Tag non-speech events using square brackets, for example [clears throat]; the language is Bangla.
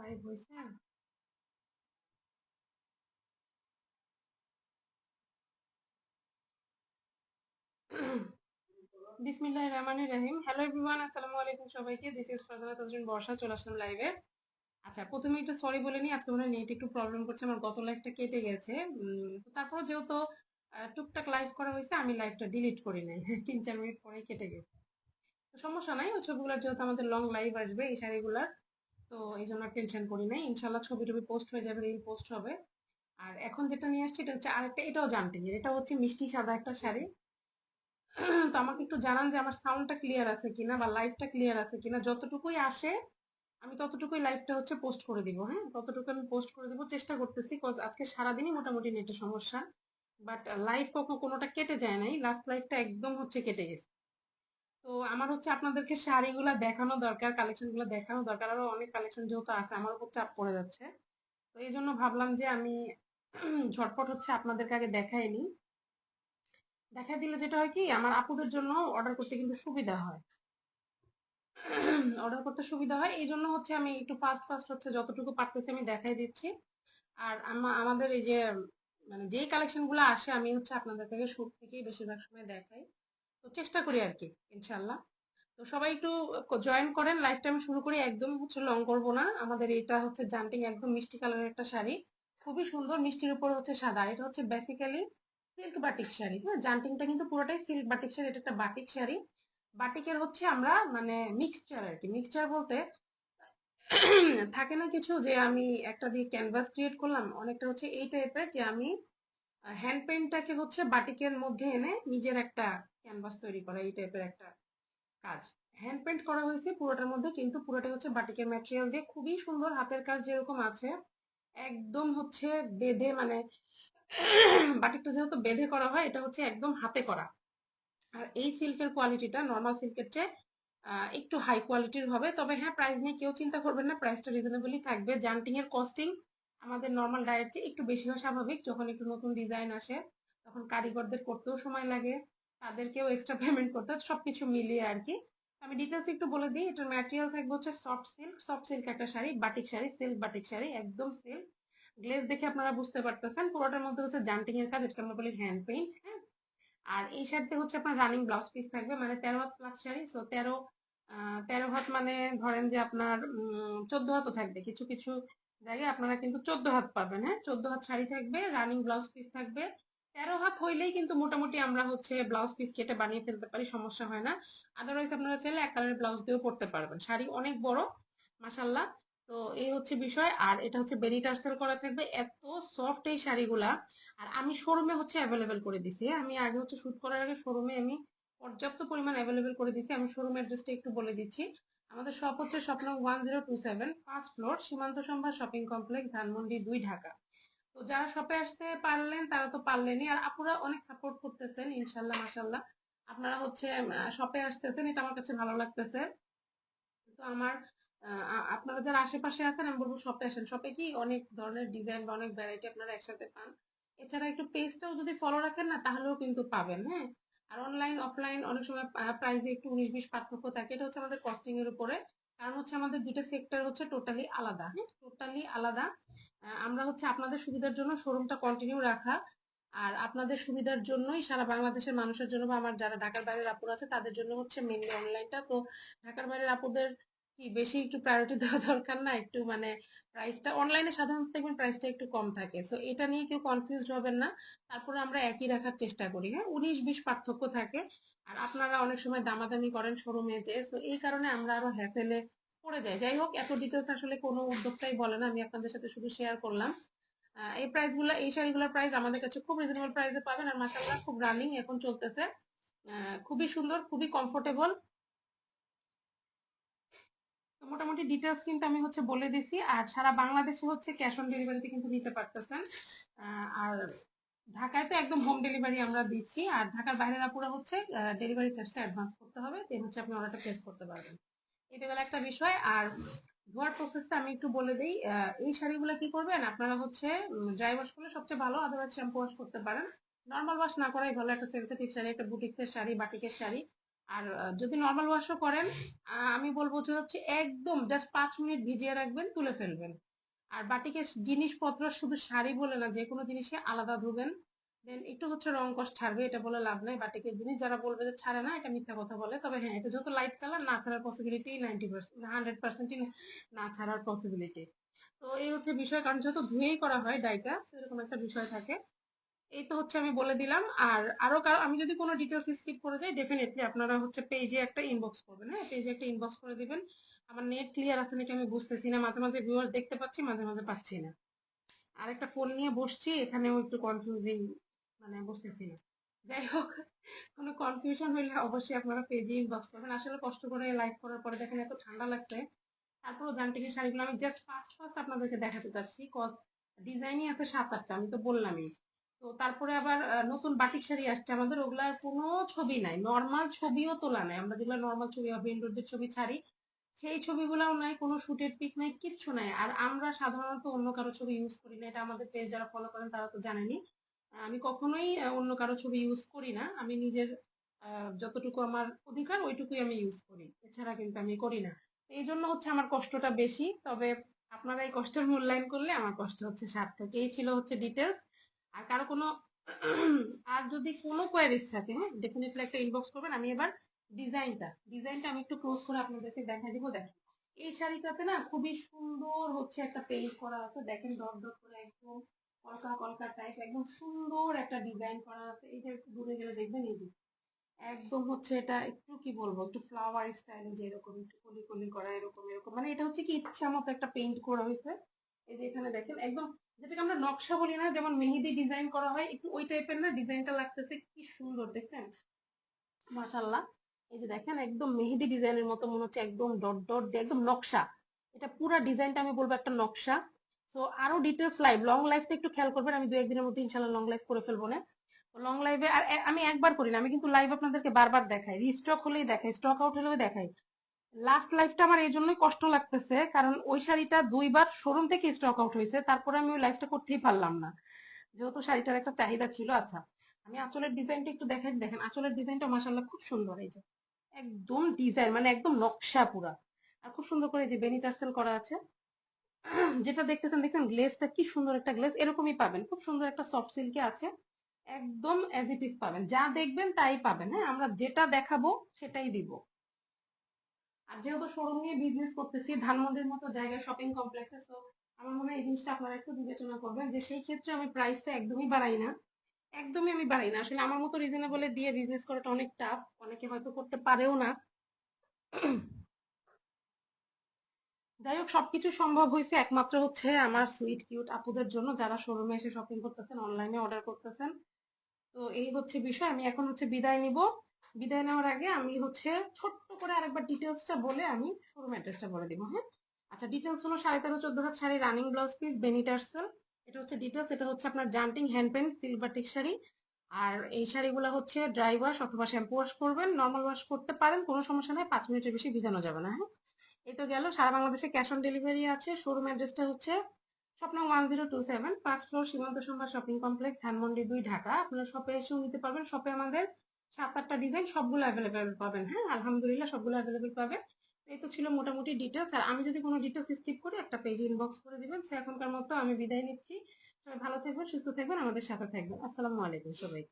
লাইভ হয়েছে বিসমিল্লাহ রহমান রহিম। হ্যালো এভরিওয়ান আসসালামু আলাইকুম সবাইকে। দিস ইজ ফারজানা তাজরিন বর্ষা চলে আসলাম লাইভে আচ্ছা প্রথমে একটু সরি বলে নিই, আজকে মনে নেট একটু প্রবলেম করছে, আমার গত লাইভটা কেটে গেছে। তারপর যেহেতু টুকটাক লাইভ করা হয়েছে, আমি লাইভটা ডিলিট করি নাই। [laughs] তিন, চার মিনিট পরেই কেটে গেছে। সমস্যা নাই, ওই ছবিগুলোর যেহেতু আমাদের লং লাইভ আসবে, এই শাড়িগুলার। তো এই জন্য টেনশন করি নাই। ইনশাল্লাহ ছবি টবি পোস্ট হয়ে যাবে রিল পোস্ট হবে। আর এখন যেটা নিয়ে আসছি, এটা হচ্ছে আরেকটা, এটাও জানতে এটা হচ্ছে মিষ্টি সাদা একটা শাড়ি। তো আমাকে একটু জানান যে আমার সাউন্ডটা ক্লিয়ার আছে কিনা বা লাইভটা ক্লিয়ার আছে কিনা। যতটুকুই আসে, আমি ততটুকুই লাইভটা হচ্ছে পোস্ট করে দিব হ্যাঁ? ততটুকু আমি পোস্ট করে দিব। চেষ্টা করতেছি কজ আজকে সারাদিনই মোটামুটি নেটের সমস্যা। বাট লাইভ কখনো কোনোটা কেটে যায় নাই। লাস্ট লাইভটা একদম হচ্ছে কেটে গেছে। তো আমার হচ্ছে আপনাদেরকে শাড়িগুলো দেখানো দরকার কালেকশনগুলো দেখানো দরকার, আরও অনেক কালেকশন যেহেতু আছে, আমার উপর চাপ পড়ে যাচ্ছে। তো এই জন্য ভাবলাম যে আমি [clears throat] ঝটপট হচ্ছে আপনাদেরকে আগে দেখাই নিই দেখা দিলে যেটা হয় কি, আমার আপুদের জন্য অর্ডার করতে কিন্তু সুবিধা হয়। [clears throat] অর্ডার করতে সুবিধা হয়, এই জন্য হচ্ছে আমি একটু ফাস্ট ফাস্ট হচ্ছে যতটুকু পারতেছি আমি দেখাই দিচ্ছি। আর আমা- আমাদের এই যে মানে যেই কালেকশনগুলো আসে, আমি হচ্ছে আপনাদের থেকে শুট থেকেই বেশিরভাগ সময় দেখাই। তো চেষ্টা করি আর কি ইনশাল্লাহ তো সবাই একটু জয়েন করেন লাইফটা আমি শুরু করি একদম হচ্ছে লং করব না। আমাদের এটা হচ্ছে জান্টিং একদম মিষ্টি কালারের একটা শাড়ি। খুবই সুন্দর মিষ্টির উপর হচ্ছে সাদা। এটা হচ্ছে বেসিক্যালি সিল্ক বাটিক শাড়ি। হ্যাঁ জান্টিংটা কিন্তু পুরোটাই সিল্ক বাটিক শাড়ি, এটা একটা বাটিক শাড়ি। বাটিকের হচ্ছে আমরা মানে মিক্সচার আর কি মিক্সচার বলতে [coughs] থাকে না কিছু যে আমি একটা দিয়ে ক্যানভাস ক্রিয়েট করলাম, অনেকটা হচ্ছে এই টাইপের যে আমি হ্যান্ড পেন্টটাকে হচ্ছে বাটিকের মধ্যে এনে নিজের একটা ক্যানভাস তৈরি করা, এই টাইপের একটা কাজ। হ্যান্ড পেন্ট করা হয়েছে পুরোটার মধ্যে, কিন্তু পুরোটা হচ্ছে বাটিকের ম্যাটেরিয়াল দিয়ে। খুবই সুন্দর হাতের কাজ যেরকম আছে, একদম হচ্ছে বেঁধে মানে [coughs] বাটিকটা যেহেতু বেঁধে করা হয়, এটা হচ্ছে একদম হাতে করা। আর এই সিল্কের কোয়ালিটিটা নর্মাল সিল্কের চেয়ে একটু হাই কোয়ালিটির হবে। তবে হ্যাঁ প্রাইস নিয়ে কেউ চিন্তা করবেন না প্রাইসটা রিজনেবলই থাকবে। জান্টিং এর কস্টিং আমাদের নর্মাল ডায়ের চেয়ে একটু বেশি হয় স্বাভাবিক। যখন একটু নতুন ডিজাইন আসে, তখন কারিগরদের করতেও সময় লাগে। তাদেরকেও এক্সট্রা পেমেন্ট করতে সবকিছু মিলিয়ে আর কি আমি ডিটেলস একটু বলে দিই এটার ম্যাটেরিয়াল থাকবে হচ্ছে সফট সিল্ক সফট সিল্ক একটা sari batik sari silk batik sari, একদম সিল্ক গ্লেজ দেখে আপনারা বুঝতে পারতেছেন, পুরোটার মধ্যে হচ্ছে জান্টিং এর কাজ যেটাকে আমরা বলি হ্যান্ড পেইন্ট হ্যাঁ? আর এই শাড়িতে হচ্ছে আপনার রানিং ব্লাউজ পিস থাকবে মানে তেরো হাত প্লাস শাড়ি সো তেরো তেরো হাত মানে ধরেন যে আপনার চোদ্দ হাতও থাকবে। কিছু কিছু জায়গায় আপনারা কিন্তু চোদ্দ হাত পাবেন হ্যাঁ? চোদ্দ হাত শাড়ি থাকবে রানিং ব্লাউজ পিস থাকবে তেরো হাত হইলেই কিন্তু মোটামুটি আমরা হচ্ছে ব্লাউজ পিস কেটে বানিয়ে ফেলতে পারি, সমস্যা হয় না। আদারওয়াইজ আপনারা চাইলে এক কালারের ব্লাউজ দিয়েও পরতে পারবেন। শাড়ি অনেক বড় মাসাল্লাহ তো এই হচ্ছে বিষয়। আর এটা হচ্ছে বেরি টার্সেল করা থাকবে। এত সফট এই শাড়িগুলা। আর আমি শোরুমে হচ্ছে অ্যাভেলেবেল করে দিছি? আমি আগে হচ্ছে শুট করার আগে শোরুমে আমি পর্যাপ্ত পরিমাণ অ্যাভেলেবেল করে দিছি। আমি শোরুম অ্যাড্রেসটা একটু বলে দিচ্ছি। আমাদের শপ হচ্ছে Swapna one zero two seven first floor Simanta Sambhar shopping complex Dhanmondi দুই, ঢাকা। তো যারা শপে আসতে পারলেন, তারা তো পারলেনই। আর আপুরা অনেক সাপোর্ট করতেছেন, ইনশাল্লাহ, মাশাল্লাহ। আপনারা হচ্ছে শপে আসতেছেন, এটা আমার কাছে ভালো লাগতেছে। তো আমার আপনারা যারা আশেপাশে আছেন, আমি বলব শপে আসেন। শপে কি অনেক ধরনের ডিজাইন বা অনেক ভ্যারাইটি আপনারা একসাথে পান। এছাড়া একটু পেজটাও যদি ফলো রাখেন না, তাহলেও কিন্তু পাবেন হ্যাঁ? আর অনলাইন অফলাইন অনেক সময় প্রাইসে একটু উনিশ বিশ পার্থক্য থাকে। এটা হচ্ছে আমাদের কস্টিং এর উপরে। কারণ হচ্ছে আমাদের দুইটা সেক্টর হচ্ছে টোটালি আলাদা হ্যাঁ? টোটালি আলাদা। আমরা হচ্ছে আপনাদের সুবিধার জন্য শোরুমটা কন্টিনিউ রাখা। আর আপনাদের সুবিধার জন্যই সারা বাংলাদেশের মানুষের জন্য বা আমার যারা ঢাকার বাইরের আপুরা আছে, তাদের জন্য হচ্ছে মেনলি অনলাইনটা তো ঢাকার বাইরের আপুদের কি বেশি একটু প্রায়োরিটি [laughs] দেওয়া দরকার না? একটু মানে প্রাইসটা অনলাইনে সাধারণত দেখবেন প্রাইসটা একটু কম থাকে। সো এটা নিয়ে কেউ কনফিউজড হবেন না। তারপরে আমরা একই রাখার চেষ্টা করি। হ্যাঁ উনিশ বিশ পার্থক্য থাকে। আর আপনারা অনেক সময় দামাদামি করেন শোরুমে যে সো এই কারণে আমরা আরও হ্যাসেলে পড়ে যাই যাই হোক, এত ডিটেলস আসলে কোনো উদ্যোক্তাই বলে না, আমি আপনাদের সাথে শুধু শেয়ার করলাম। এই প্রাইসগুলো, এই শাড়িগুলোর প্রাইস আমাদের কাছে খুব রিজনেবল প্রাইসে পাবেন আর মাসাল্লাহ খুব রানিং এখন চলতেছে। খুবই সুন্দর, খুবই কমফোর্টেবল মোটামুটি ডিটেলস কিন্তু আমি হচ্ছে বলে দিছি। আর সারা বাংলাদেশে হচ্ছে ক্যাশ অন ডেলিভারিতে কিন্তু নিতে পারতেছেন। আর ঢাকায় তো একদম হোম ডেলিভারি আমরা দিচ্ছি। আর ঢাকার বাইরের আপুরা হচ্ছে ডেলিভারি চার্জটা অ্যাডভান্স করতে হবে। দেন হচ্ছে আপনি অর্ডারটা প্লেস করতে পারবেন। এটা গেল একটা বিষয়। আর ধোয়ার প্রসেসটা আমি একটু বলে দিই। এই শাড়িগুলো কি করবেন? আপনারা হচ্ছে ড্রাই ওয়াশ করলে সবচেয়ে ভালো আদারওয়াইজ শ্যাম্পু ওয়াশ করতে পারেন। নর্মাল ওয়াশ না করাই ভালো, একটা সেন্সিটিভ শাড়ি, একটা বুটিক্সের শাড়ি বাটিকের শাড়ি। আর যদি নর্মাল ওয়াশও করেন আমি বলব যে হচ্ছে একদম জাস্ট পাঁচ মিনিট ভিজিয়ে রাখবেন, তুলে ফেলবেন। আর বাটিকের জিনিসপত্র শুধু শাড়ি বলে না যে কোনো জিনিসে আলাদা ধুবেন। দেন একটু হচ্ছে রং কষ্ট ছাড়বে, এটা বলে লাভ নাই বাটিকের জিনিস যারা বলবে যে ছাড়ে না, এটা মিথ্যা কথা বলে। তবে হ্যাঁ এটা যেহেতু লাইট কালার না ছাড়ার পসিবিলিটি নাইনটি পার্সেন্ট হান্ড্রেড পার্সেন্টই না ছাড়ার পসিবিলিটি তো এই হচ্ছে বিষয়, কারণ যেহেতু ধুয়েই করা হয় ডাইটা এরকম একটা বিষয় থাকে। এই তো হচ্ছে আমি বলে দিলাম, আর আরও কারও আমি যদি কোনো ডিটেলস স্কিপ করে যাই ডেফিনেটলি আপনারা হচ্ছে পেজে একটা ইনবক্স করবেন হ্যাঁ? পেজে একটা ইনবক্স করে দিবেন। আমার নেট ক্লিয়ার আছে নাকি আমি বুঝতেছি না, মাঝে মাঝে ভিউয়ার দেখতে পাচ্ছি, মাঝে মাঝে পাচ্ছি না। আর একটা ফোন নিয়ে বসছি, এখানেও একটু কনফিউজিং মানে বুঝতেছি না। যাই হোক, কোনো কনফিউশন হলে অবশ্যই আপনারা পেজে ইনবক্স করবেন। আসলে কষ্ট করে লাইভ করার পরে দেখেন এত ঠান্ডা লাগছে। তারপরও জানটিকের শাড়িগুলো আমি জাস্ট ফার্স্ট ফার্স্ট আপনাদেরকে দেখাতে চাচ্ছি। কজ ডিজাইনই আছে সাত, আটটা, আমি তো বললামই। তো তারপরে আবার নতুন বাটিক শাড়ি আসছে আমাদের। ওগুলার কোনো ছবি নাই। নর্মাল ছবিও তোলা নাই। আমরা যেগুলো নর্মাল ছবি বা ভেন্ডরদের ছবি ছাড়ি, সেই ছবিগুলোও নাই, কোনো শুটের পিক নাই, কিচ্ছু নাই। আর আমরা সাধারণত অন্য কারও ছবি ইউজ করি না। এটা আমাদের পেজ যারা ফলো করেন তারা তো জানেনি আমি কখনোই অন্য কারও ছবি ইউজ করি না। আমি নিজের যতটুকু আমার অধিকার, ওইটুকুই আমি ইউজ করি। এছাড়া কিন্তু আমি করি না। এই জন্য হচ্ছে আমার কষ্টটা বেশি, তবে আপনারা এই কষ্টের মূল্যায়ন করলে আমার কষ্ট হচ্ছে সার্থক। এই ছিল হচ্ছে ডিটেলস আর কারও কোনো, [clears throat] আর যদি কোনো কোয়ারিজ থাকে হ্যাঁ ডেফিনেটলি একটা ইনবক্স করবেন। আমি এবার ডিজাইনটা ডিজাইনটা আমি একটু ক্লোজ করে আপনাদেরকে দেখা দিব। দেখেন, এই শাড়িটাতে না খুবই সুন্দর হচ্ছে একটা পেইন্ট করা আছে। দেখেন ডট ডট করে একদম কলকা কলকা টাইপ একদম সুন্দর একটা ডিজাইন করা আছে। এই যে একটু দূরে গেলে দেখবেন, এই যে একদম হচ্ছে এটা একটু কি বলব, একটু ফ্লাওয়ার স্টাইলে যে এরকম, একটু কলি কলি করা, এরকম এরকম। মানে এটা হচ্ছে কি ইচ্ছা মতো একটা পেইন্ট করা হয়েছে। এই যে এখানে দেখেন, একদম যেটাকে আমরা নকশা বলি না, যেমন মেহেদি ডিজাইন করা হয়, একটু ওই টাইপের না ডিজাইনটা লাগতেছে কি সুন্দর, দেখছেন? মাশাল্লাহ এই যে দেখেন, একদম মেহেদি ডিজাইনের মতো মনে হচ্ছে, একদম ডট ডট দিয়ে একদম নকশা। এটা পুরো ডিজাইনটা আমি বলব একটা নকশা। তো আরও ডিটেলস লাইভ লং লাইফটা একটু খেয়াল করবেন, আমি দু একদিনের মধ্যে ইনশাল্লাহ লং লাইভ করে ফেলব না। লং লাইভে আর আমি একবার করি না, আমি কিন্তু লাইভ আপনাদেরকে বারবার দেখাই। রিস্টক হলেই দেখাই স্টক আউট হলেও দেখাই। লাস্ট লাইফটা আমার এই জন্যই কষ্ট লাগতেছে, কারণ ওই শাড়িটা দুইবার শোরুম থেকে স্টক আউট হয়েছে, তারপরে আমি ওই লাইফটা করতেই পারলাম না। যেহেতু শাড়িটার একটা চাহিদা ছিল আচ্ছা আমি আঁচলের ডিজাইনটা একটু দেখাই, দেখেন, আঁচলের ডিজাইনটা মাসাল্লাহ খুব সুন্দর, এই যে। একদম ডিজাইন মানে একদম নকশা পুরা। আর খুব সুন্দর করে যে বেনি টার্সেল করা আছে। যেটা দেখতেছেন, দেখেন গ্লেজটা কি সুন্দর একটা গ্লেজ এরকমই পাবেন। খুব সুন্দর একটা সফট সিল্কে আছে। একদম অ্যাজ ইট ইজ পাবেন। যা দেখবেন তাই পাবেন। হ্যাঁ আমরা যেটা দেখাবো সেটাই দিব। আর যেহেতু শোরুম নিয়ে বিজনেস করতেছি, ধানমন্ডির মতো জায়গায় শপিং কমপ্লেক্সে তো আমার মনে হয় এই জিনিসটা আপনারা একটু বিবেচনা করবেন যে সেই ক্ষেত্রে আমি প্রাইসটা একদমই বাড়াই না। একদমই আমি বাড়াই না। আসলে আমার মতো রিজনেবলে দিয়ে বিজনেস করাটা অনেক টাফ অনেকে হয়তো করতে পারেও না। যাই হোক, সবকিছু সম্ভব হয়েছে। একমাত্র হচ্ছে আমার সুইট কিউট আপুদের জন্য যারা শোরুমে এসে শপিং করতেছেন অনলাইনে অর্ডার করতেছেন। তো এই হচ্ছে বিষয়। আমি এখন হচ্ছে বিদায় নিব। বিদায় নেওয়ার আগে আমি হচ্ছে ছোট্ট করে আরেকবার ডিটেলসটা বলে আমি শোরুম অ্যাড্রেসটা বলে দিব হ্যাঁ? আচ্ছা ডিটেলস হলো সাড়ে তেরো, চোদ্দ হাত শাড়ি রানিং ব্লাউজ পিস বেনিটার্সেল এটা হচ্ছে ডিটেলস এটা হচ্ছে আপনার জান্টিং হ্যান্ড সিলভার টিক শাড়ি। আর এই শাড়িগুলো হচ্ছে ড্রাই ওয়াশ অথবা শ্যাম্পু ওয়াশ করবেন। নর্মাল ওয়াশ করতে পারেন, কোনো সমস্যা নেই। পাঁচ মিনিটের বেশি ভিজানো যাবে না হ্যাঁ? এই তো গেল, সারা বাংলাদেশে ক্যাশ অন ডেলিভারি আছে শোরুম অ্যাড্রেসটা হচ্ছে Swapna one zero two seven পাঁচ floor Simanta Sambhar shopping complex Dhanmondi দুই, ঢাকা। আপনারা শপে এসেও নিতে পারবেন। শপে আমাদের সাত, আটটা ডিজাইন সবগুলো অ্যাভেলেবেল পাবেন হ্যাঁ? আলহামদুলিল্লাহ সবগুলো অ্যাভেলেবেল পাবেন। এই তো ছিল মোটামুটি ডিটেলস আর আমি যদি কোনো ডিটেলস স্কিপ করি একটা পেজ ইনবক্স করে দিবেন, সে এখনকার মতো আমি বিদায় নিচ্ছি। সবাই ভালো থাকবেন, সুস্থ থাকবেন, আমাদের সাথে থাকবেন। আসসালামু আলাইকুম সবাই